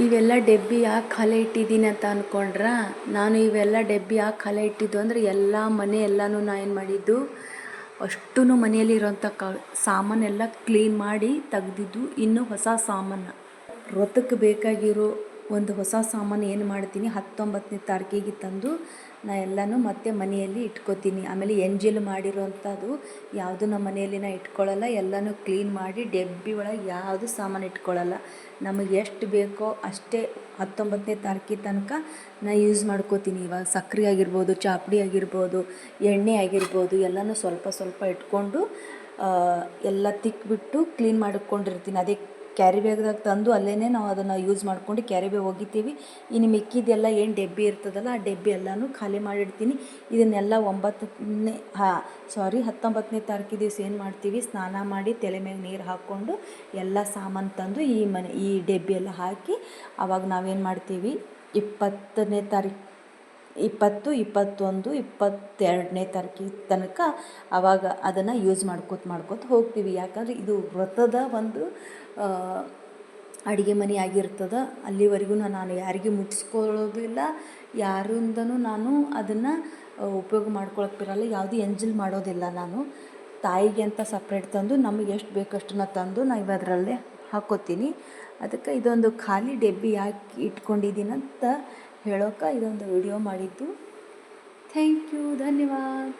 ಇವೆಲ್ಲ ಡೆಬ್ಬಿ ಯಾಕೆ ಖಾಲಿ ಇಟ್ಟಿದ್ದೀನಿ ಅಂತ ಅಂದ್ಕೊಂಡ್ರಾ ನಾನು ಇವೆಲ್ಲ ಡೆಬ್ಬಿ ಯಾಕೆ ಖಾಲಿ ಇಟ್ಟಿದ್ದು ಅಂದರೆ ಎಲ್ಲ ಮನೆ ಎಲ್ಲನೂ ನಾ ಏನು ಮಾಡಿದ್ದು ಅಷ್ಟೂ ಮನೆಯಲ್ಲಿ ಇರೋಂಥ ಕ, ಸಾಮಾನೆಲ್ಲ ಕ್ಲೀನ್ ಮಾಡಿ ತೆಗ್ದಿದ್ದು ಇನ್ನೂ ಹೊಸ ಸಾಮಾನು. ವ್ರತಕ್ಕೆ ಬೇಕಾಗಿರೋ ಒಂದು ಹೊಸ ಸಾಮಾನು ಏನು ಮಾಡ್ತೀನಿ ಹತ್ತೊಂಬತ್ತನೇ ತಾರೀಕಿಗೆ ತಂದು ನಾ ಎಲ್ಲನೂ ಮತ್ತೆ ಮನೆಯಲ್ಲಿ ಇಟ್ಕೋತೀನಿ. ಆಮೇಲೆ ಎಂಜಿಲ್ ಮಾಡಿರೋವಂಥದ್ದು ಯಾವುದು ನಮ್ಮ ಮನೆಯಲ್ಲಿ ನಾ ಇಟ್ಕೊಳ್ಳಲ್ಲ ಎಲ್ಲನೂ ಕ್ಲೀನ್ ಮಾಡಿ ಡೆಬ್ಬಿ ಒಳಗೆ ಯಾವುದು ಸಾಮಾನು ಇಟ್ಕೊಳ್ಳಲ್ಲ ನಮಗೆ ಎಷ್ಟು ಬೇಕೋ ಅಷ್ಟೇ ಹತ್ತೊಂಬತ್ತನೇ ತಾರೀಕಿಗೆ ತನಕ ನಾ ಯೂಸ್ ಮಾಡ್ಕೋತೀನಿ. ಇವಾಗ ಸಕ್ಕರೆ ಆಗಿರ್ಬೋದು ಚಾಪುಡಿ ಆಗಿರ್ಬೋದು, ಎಣ್ಣೆ ಆಗಿರ್ಬೋದು, ಎಲ್ಲನೂ ಸ್ವಲ್ಪ ಸ್ವಲ್ಪ ಇಟ್ಕೊಂಡು ಎಲ್ಲ ತಿಕ್ಬಿಟ್ಟು ಕ್ಲೀನ್ ಮಾಡಿಕೊಂಡಿರ್ತೀನಿ. ಅದೇ ಕ್ಯಾರಿ ಬ್ಯಾಗ್ದಾಗ ತಂದು ಅಲ್ಲೇ ನಾವು ಅದನ್ನು ಯೂಸ್ ಮಾಡ್ಕೊಂಡು ಕ್ಯಾರಿ ಬ್ಯಾಗ್ ಒಗಿತೀವಿ. ಇನ್ನು ಮಿಕ್ಕಿದೆಲ್ಲ ಏನು ಡೆಬ್ಬಿ ಇರ್ತದಲ್ಲ, ಆ ಡೆಬ್ಬಿ ಎಲ್ಲನೂ ಖಾಲಿ ಮಾಡಿಡ್ತೀನಿ. ಇದನ್ನೆಲ್ಲ ಒಂಬತ್ತನೇ, ಹಾಂ ಸಾರಿ ಹತ್ತೊಂಬತ್ತನೇ ತಾರೀಕು ದಿವಸ ಏನು ಮಾಡ್ತೀವಿ? ಸ್ನಾನ ಮಾಡಿ ತಲೆ ಮೇಲೆ ನೀರು ಹಾಕ್ಕೊಂಡು ಎಲ್ಲ ಸಾಮಾನು ತಂದು ಈ ಮನೆ, ಈ ಡೆಬ್ಬಿ ಎಲ್ಲ ಹಾಕಿ ಆವಾಗ ನಾವೇನು ಮಾಡ್ತೀವಿ? ಇಪ್ಪತ್ತನೇ ತಾರೀಕು ಇಪ್ಪತ್ತು, ಇಪ್ಪತ್ತೊಂದು, ಇಪ್ಪತ್ತೆರಡನೇ ತಾರೀಕಿಗೆ ತನಕ ಆವಾಗ ಅದನ್ನು ಯೂಸ್ ಮಾಡ್ಕೋತ ಮಾಡ್ಕೋತ ಹೋಗ್ತೀವಿ. ಯಾಕಂದ್ರೆ ಇದು ವ್ರತದ ಒಂದು ಅಡುಗೆ ಮನೆ ಆಗಿರ್ತದೆ. ಅಲ್ಲಿವರೆಗೂ ನಾನು ಯಾರಿಗೆ ಮುಟ್ಟಿಸ್ಕೊಳ್ಳೋದಿಲ್ಲ. ಯಾರಿಂದನೂ ನಾನು ಅದನ್ನು ಉಪಯೋಗ ಮಾಡ್ಕೊಳಕ್ಕೆ ಬಿರಲ್ಲ. ಯಾವುದೂ ಎಂಜಲ್ ಮಾಡೋದಿಲ್ಲ ನಾನು. ತಾಯಿಗೆ ಅಂತ ಸಪ್ರೇಟ್ ತಂದು ನಮಗೆ ಎಷ್ಟು ಬೇಕಷ್ಟನ್ನ ತಂದು ನಾವು ಅದರಲ್ಲೇ ಹಾಕ್ಕೋತೀನಿ ಅದಕ್ಕೆ ಇದೊಂದು ಖಾಲಿ ಡೆಬ್ಬಿ ಯಾಕೆ ಇಟ್ಕೊಂಡಿದ್ದೀನಂತ ಹೇಳೋಕೆ ಇದೊಂದು ವಿಡಿಯೋ ಮಾಡಿದ್ದು. ಥ್ಯಾಂಕ್ ಯು ಧನ್ಯವಾದ.